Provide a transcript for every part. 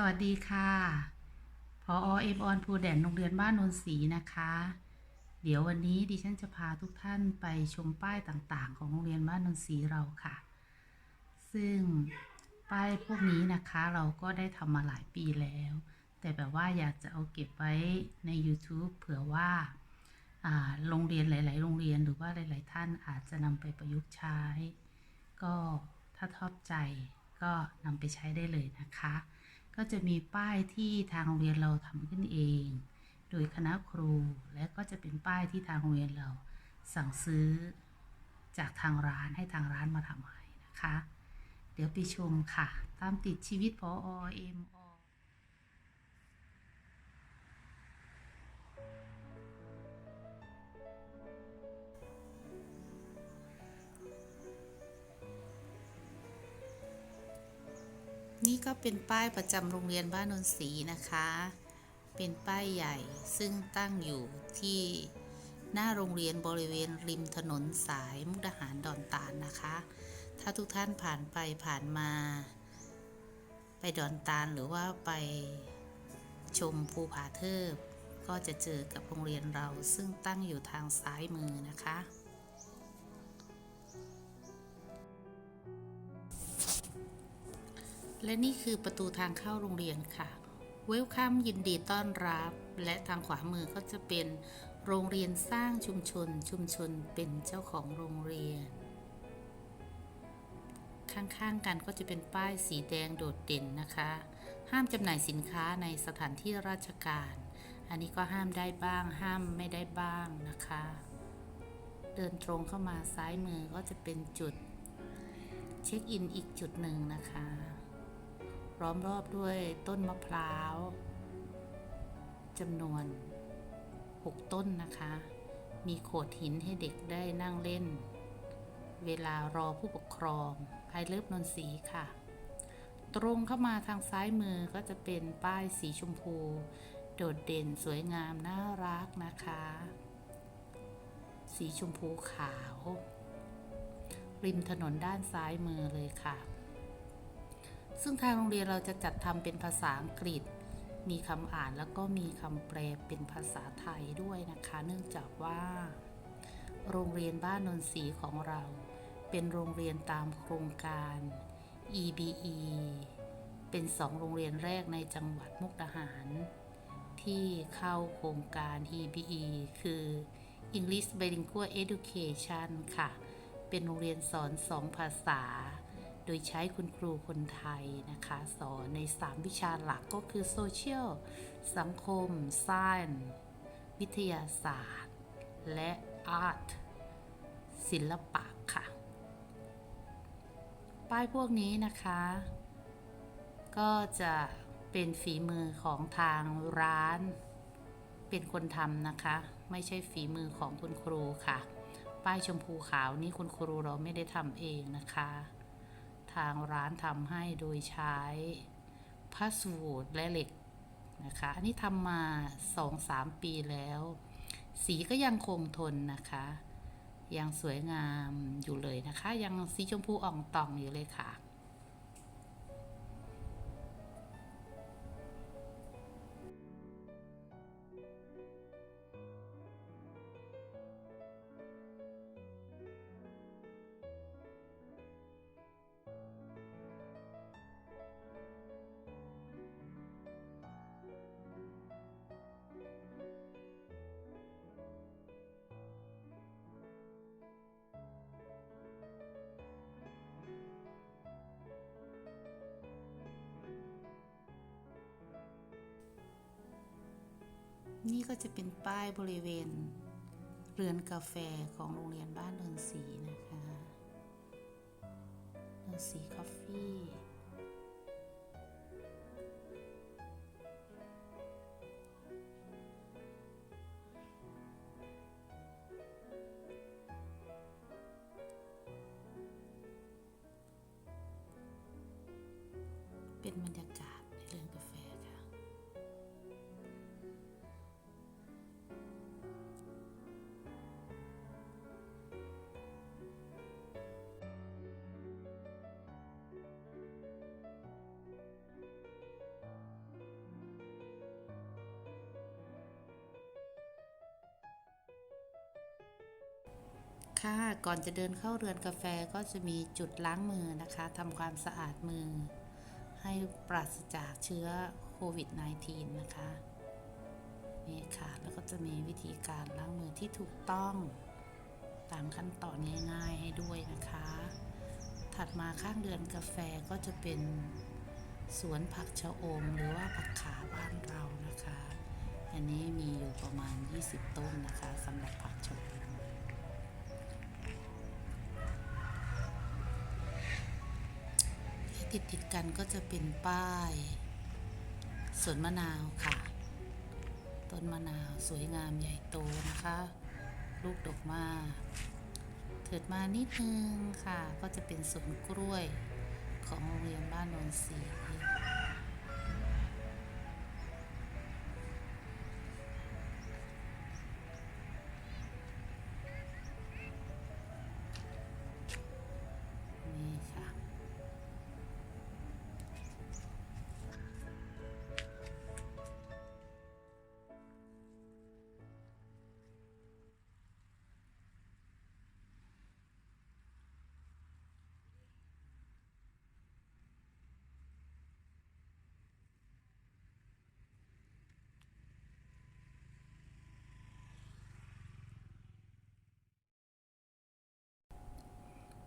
สวัสดีค่ะพอเอมออนภูแดนโรงเรียนบ้านนนศรีนะคะ เดี๋ยววันนี้ดิฉันจะพาทุกท่านไปชมป้ายต่างๆ ของโรงเรียนบ้านนนศรีเราค่ะ ซึ่งป้ายพวกนี้นะคะเราก็ได้ทำมาหลายปีแล้ว แต่แบบว่าอยากจะเอาเก็บไว้ใน YouTube เผื่อว่าโรงเรียนหลาย ๆ โรงเรียนหรือว่าหลาย ๆ ท่านอาจจะนำไปประยุกต์ใช้ ก็ถ้าชอบใจก็นำไปใช้ได้เลยนะคะ ก็จะมีป้ายที่ทางโรงเรียนเราทำขึ้นเอง โดยคณะครูและก็จะเป็นป้ายที่ทางโรงเรียนเรา สั่งซื้อจากทางร้านให้ทางร้านมาทำให้นะคะ เดี๋ยวไปชมค่ะ ตามติดชีวิตพอเอ็ม ก็เป็นป้ายประจำโรงเรียนบ้านนนศรีนะคะ เป็นป้ายใหญ่ซึ่งตั้งอยู่ที่หน้าโรงเรียนบริเวณริมถนนสายมุกดาหารดอนตาลนะคะ ถ้าทุกท่านผ่านไปผ่านมา ไปดอนตาลหรือว่าไปชมภูผาเทิบก็จะเจอกับโรงเรียนเราซึ่งตั้งอยู่ทางซ้ายมือนะคะ และนี่คือประตูทางเข้าโรงเรียนค่ะ เวลคัมยินดีต้อนรับ และทางขวามือก็จะเป็นโรงเรียนสร้างชุมชน ชุมชนเป็นเจ้าของโรงเรียน ข้างๆกันก็จะเป็นป้ายสีแดงโดดเด่นนะคะ ห้ามจำหน่ายสินค้าในสถานที่ราชการ อันนี้ก็ห้ามได้บ้าง ห้ามไม่ได้บ้างนะคะ เดินตรงเข้ามาซ้ายมือก็จะเป็นจุด เช็คอินอีกจุดหนึ่งนะคะ ล้อมรอบด้วยต้นมะพร้าวจำนวน 6 ต้นนะคะ มีโขดหินให้เด็กได้นั่งเล่น เวลารอผู้ปกครองภายเลิฟนนทรีค่ะ ตรงเข้ามาทางซ้ายมือก็จะเป็นป้ายสีชมพู โดดเด่นสวยงามน่ารักนะคะ สีชมพูขาว ริมถนนด้านซ้ายมือเลยค่ะ ซึ่งทางโรงเรียนเราจะจัดทำเป็นภาษาอังกฤษ มีคำอ่านแล้วก็มีคำแปลเป็นภาษาไทยด้วยนะคะ เนื่องจากว่า โรงเรียนบ้านนนทรีของเรา เป็นโรงเรียนตามโครงการ EBE เป็นสองโรงเรียนแรกในจังหวัดมุกดาหาร ที่เข้าโครงการ EBE คือ English Bilingual Education ค่ะ เป็นโรงเรียนสอนสองภาษา โดยใช้คุณครูคนไทยนะคะ สอนใน 3 วิชาหลักก็คือ Social สังคม Science วิทยาศาสตร์ และ Art ศิลปะค่ะ ป้ายพวกนี้นะคะ ก็จะเป็นฝีมือของทางร้าน เป็นคนทำนะคะ ไม่ใช่ฝีมือของคุณครูค่ะ ป้ายชมพูขาวนี่คุณครูเราไม่ได้ทำเองนะคะ ทางร้านทำให้โดยใช้พาสวูดและเหล็กนะคะ อันนี้ทำมา 2-3 ปีแล้ว สีก็ยังคงทนนะคะ ยังสวยงามอยู่เลยนะคะ ยังสีชมพูอ่องต่องอยู่เลยค่ะ นี่ก็จะเป็นป้ายบริเวณ เรือนกาแฟของโรงเรียนบ้านเนินสีนะคะเนินสีคอฟฟี่ ค่ะก่อนจะเดินเข้าเรือนกาแฟก็จะมีจุดล้างมือนะคะทำความสะอาดมือ ให้ปราศจากเชื้อโควิด -19 นะคะนี่ค่ะแล้วก็จะมีวิธีการล้างมือที่ถูกต้องตามขั้นตอนง่ายๆให้ด้วยนะคะ ถัดมาข้างเรือนกาแฟก็จะเป็นสวนผักชะอมหรือว่าผักขาบ้านเรานะคะ อันนี้มีอยู่ประมาณ 20 ต้นนะคะสำหรับผักชะอม ติดติดๆกันก็จะเป็นป้ายสวนมะนาวค่ะ ต้นมะนาวสวยงามใหญ่โตนะคะ ลูกดกมากเถิดมานิดนึงค่ะ ก็จะเป็นสวนกล้วยของโรงเรียนบ้านโนนศรี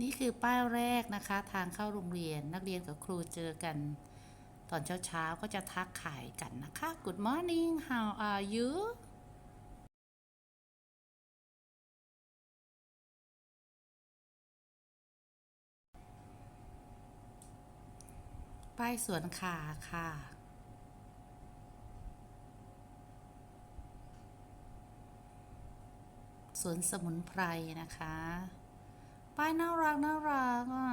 นี่คือป้ายแรกนะคะ ทางเข้าโรงเรียนนักเรียนกับครูเจอกัน ตอนเช้าๆก็จะทักขายกันนะคะ Good morning how are you ป้ายสวนขาค่ะ สวนสมุนไพรนะคะ ป้ายน่ารักน่ารักอะ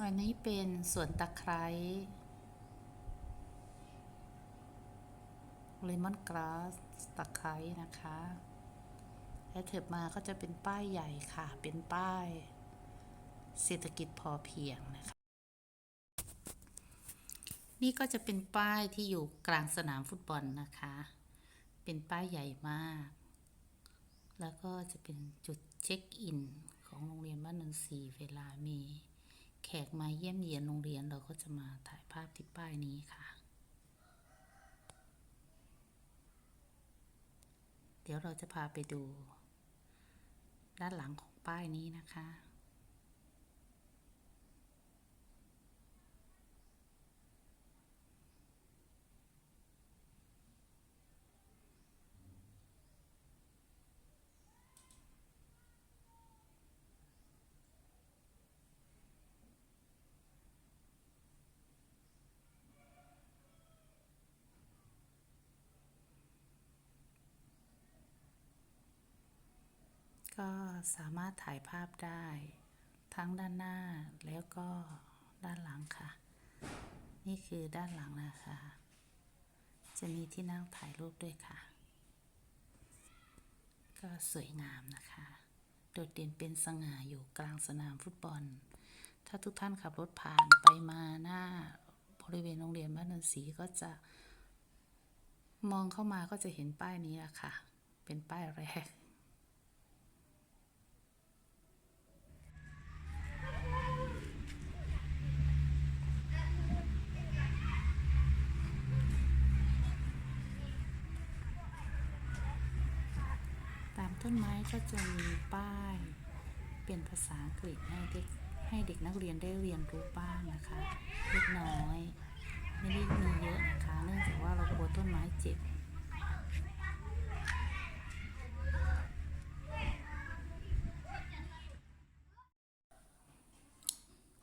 อันนี้เป็นสวนตะไคร้เลมอนกราสตะไคร้นะคะ และเถิดมาก็จะเป็นป้ายใหญ่ค่ะ เป็นป้าย เศรษฐกิจพอเพียงนะคะ นี่ก็จะเป็นป้ายที่อยู่กลางสนามฟุตบอลนะคะ เป็นป้ายใหญ่มาก แล้วก็จะเป็นจุดเช็คอินของโรงเรียนบ้านนนทรีเวลามี แขกมาเยี่ยมเยียนโรงเรียนเราก็จะมาถ่ายภาพที่ป้ายนี้ค่ะ เดี๋ยวเราจะพาไปดู ด้านหลังของป้ายนี้นะคะ ก็ สามารถถ่ายภาพได้ ทั้งด้านหน้าแล้วก็ด้านหลังค่ะ นี่คือด้านหลังนะคะ จะมีที่นั่งถ่ายรูปด้วยค่ะ ก็สวยงามนะคะ โดดเด่นเป็นสง่าอยู่กลางสนามฟุตบอล ถ้าทุกท่านขับรถผ่านไปมาหน้าบริเวณโรงเรียนบ้านนนทรีก็จะมองเข้ามาก็จะเห็นป้ายนี้แหละค่ะ เป็นป้ายแรก ต้นไม้ก็จะมีป้าย เป็นภาษาอังกฤษให้เด็กให้เด็กนักเรียนได้เรียนรู้บ้างนะคะเล็กน้อยไม่ได้มีเยอะนะคะ เนื่องจากว่าเรากลัวต้นไม้เจ็บ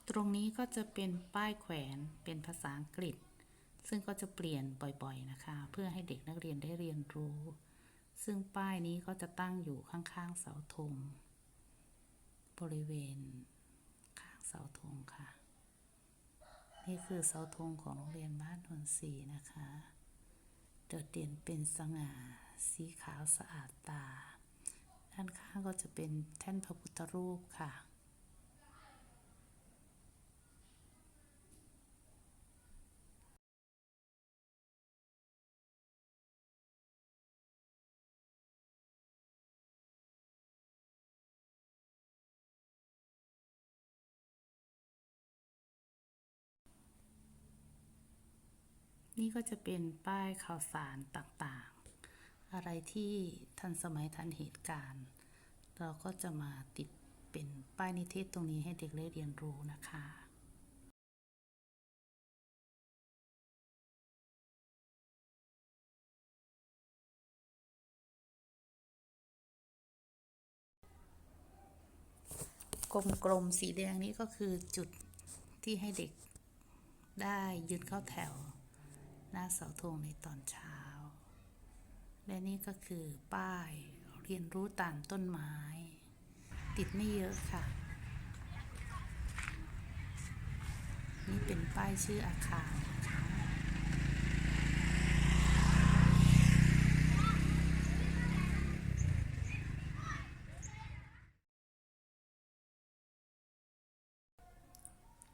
ตรงนี้ก็จะเป็นป้ายแขวนเป็นภาษาอังกฤษ ซึ่งก็จะเปลี่ยนบ่อยๆนะคะ เพื่อให้เด็กนักเรียนได้เรียนรู้ ซึ่งป้ายนี้ก็จะตั้งอยู่ข้างๆเสาธงบริเวณข้างเสาธงค่ะ นี่คือเสาธงของโรงเรียนบ้านนนทรีนะคะโดดเด่นเป็นสง่าสีขาวสะอาดตา ด้านข้างก็จะเป็นแท่นพระพุทธรูปค่ะ นี่ก็จะเป็นป้ายข่าวสารต่างๆ อะไรที่ทันสมัยทันเหตุการณ์ เราก็จะมาติดเป็นป้ายนิเทศตรงนี้ให้เด็กได้เรียนรู้นะคะกลมๆสีแดงนี้ก็คือจุดที่ให้เด็กได้ยืนเข้าแถว หน้าเสาธงในตอนเช้า และนี่ก็คือป้ายเรียนรู้ตามต้นไม้ ติดไม่เยอะค่ะ นี่เป็นป้ายชื่ออาคาร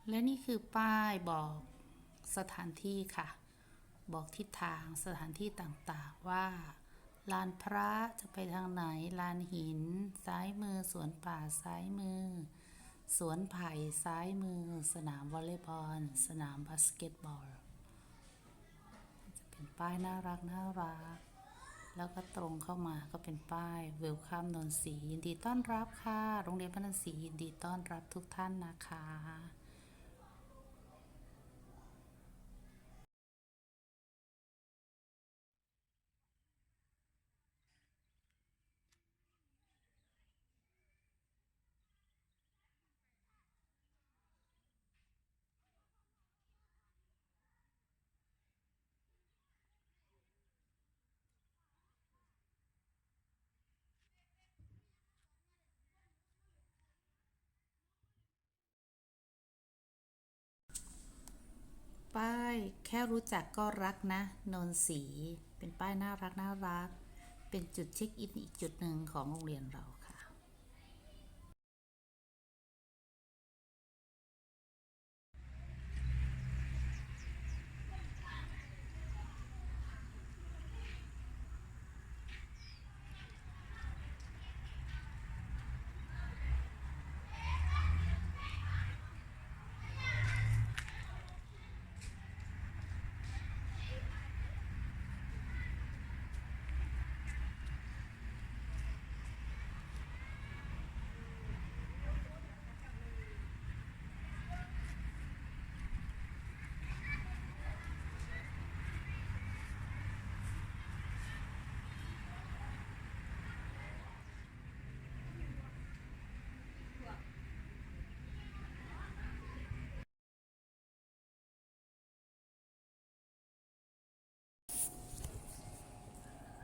และนี่คือป้ายบอกสถานที่ค่ะ บอกทิศทางสถานที่ต่างๆว่า ลานพระจะไปทางไหน ลานหิน ซ้ายมือสวนป่าซ้ายมือ สวนไผ่ซ้ายมือ สนามวอลเลย์บอล สนามบาสเกตบอล จะเป็นป้ายน่ารักน่ารักแล้วก็ตรงเข้ามาก็เป็นป้ายเวลคัมนนทรียินดีต้อนรับค่ะ โรงเรียนพระนนทรียินดีต้อนรับทุกท่านนะคะ ป้ายแค่รู้จักก็รักนะนนสี เป็นป้ายน่ารักน่ารัก เป็นจุดเช็คอินอีกจุดหนึ่งของโรงเรียนเราค่ะ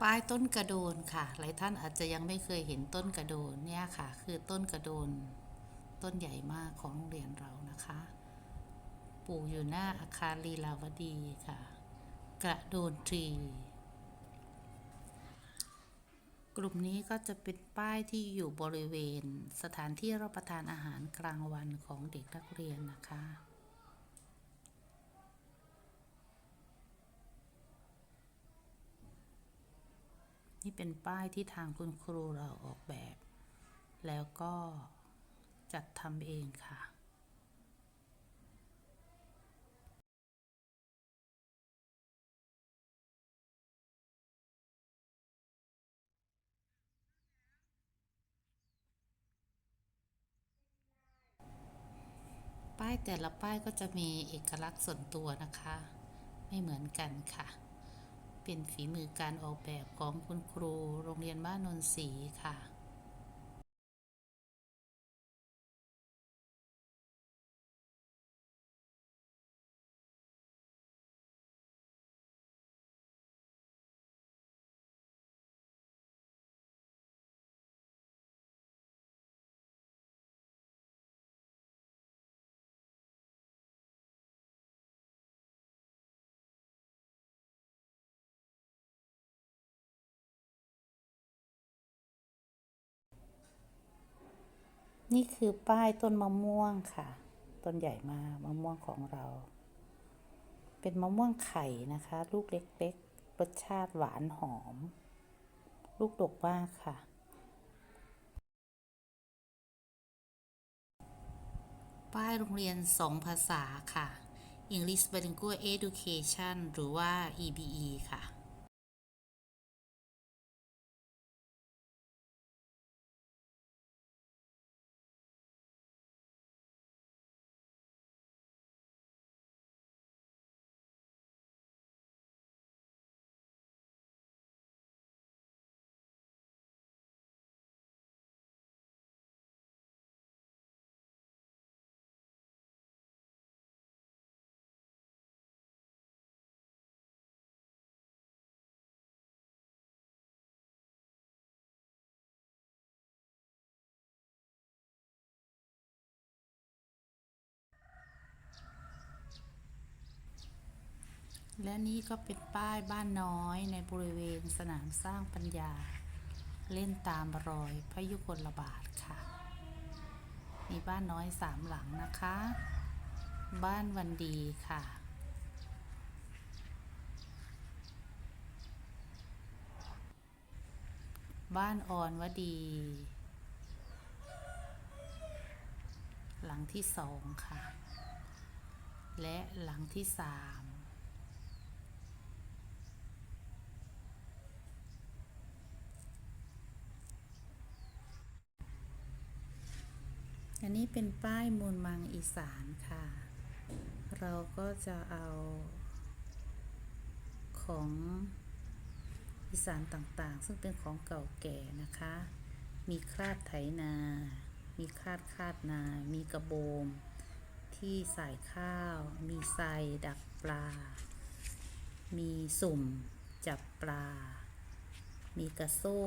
ป้ายต้นกระโดนค่ะ หลายท่านอาจจะยังไม่เคยเห็นต้นกระโดนเนี่ยค่ะ คือต้นกระโดน ต้นใหญ่มากของโรงเรียนเรานะคะปลูกอยู่หน้าอาคารลีลาวดีค่ะ กระโดนทรี กลุ่มนี้ก็จะเป็นป้ายที่อยู่บริเวณ สถานที่รับประทานอาหารกลางวันของเด็กนักเรียนนะคะ นี่เป็นป้ายที่ทางคุณครูเราออกแบบ แล้วก็จัดทำเองค่ะป้ายแต่ละป้ายก็จะมีเอกลักษณ์ส่วนตัวนะคะ ไม่เหมือนกันค่ะ เป็นฝีมือการออกแบบของคุณครูโรงเรียนบ้านนนทรีค่ะ นี่คือป้ายต้นมะม่วงค่ะ ต้นใหญ่มากมะม่วงของเรา เป็นมะม่วงไข่นะคะ ลูกเล็กๆ รสชาติหวานหอม ลูกดกมากค่ะ ป้ายโรงเรียนสองภาษาค่ะ English Bilingual Education หรือว่า EBE ค่ะ และนี่ก็เป็นป้ายบ้านน้อยในบริเวณสนามสร้างปัญญา เล่นตามรอยพระยุคลบาทค่ะ มีบ้านน้อยสามหลังนะคะ บ้านวันดีค่ะ บ้านอ่อนวดี หลังที่สองค่ะ และหลังที่สาม อันนี้เป็นป้ายมูลมังอีสานค่ะ เราก็จะเอาของอีสานต่างๆ ซึ่งเป็นของเก่าแก่นะคะ มีคราดไถนา มีคาดคาดนา มีกระโบม ที่ใส่ข้าว มีไซดักปลา มีสุ่มจับปลา มีกระโซ่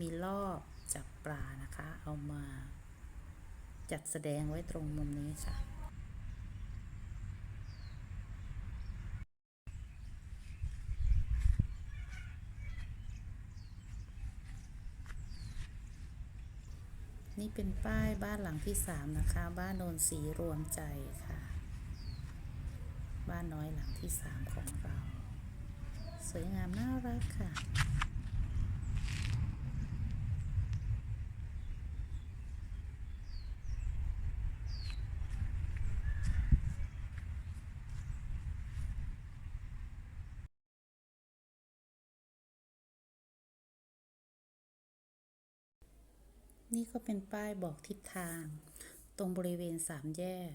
มีลอบจับปลานะคะ เอามา จัดแสดงไว้ตรงมุมนี้ค่ะ นี่เป็นป้ายบ้านหลังที่สามนะคะ บ้านโนนสีรวมใจค่ะ บ้านน้อยหลังที่สามของเรา สวยงามน่ารักค่ะ นี่ก็เป็นป้ายบอกทิศทาง ตรงบริเวณสามแยก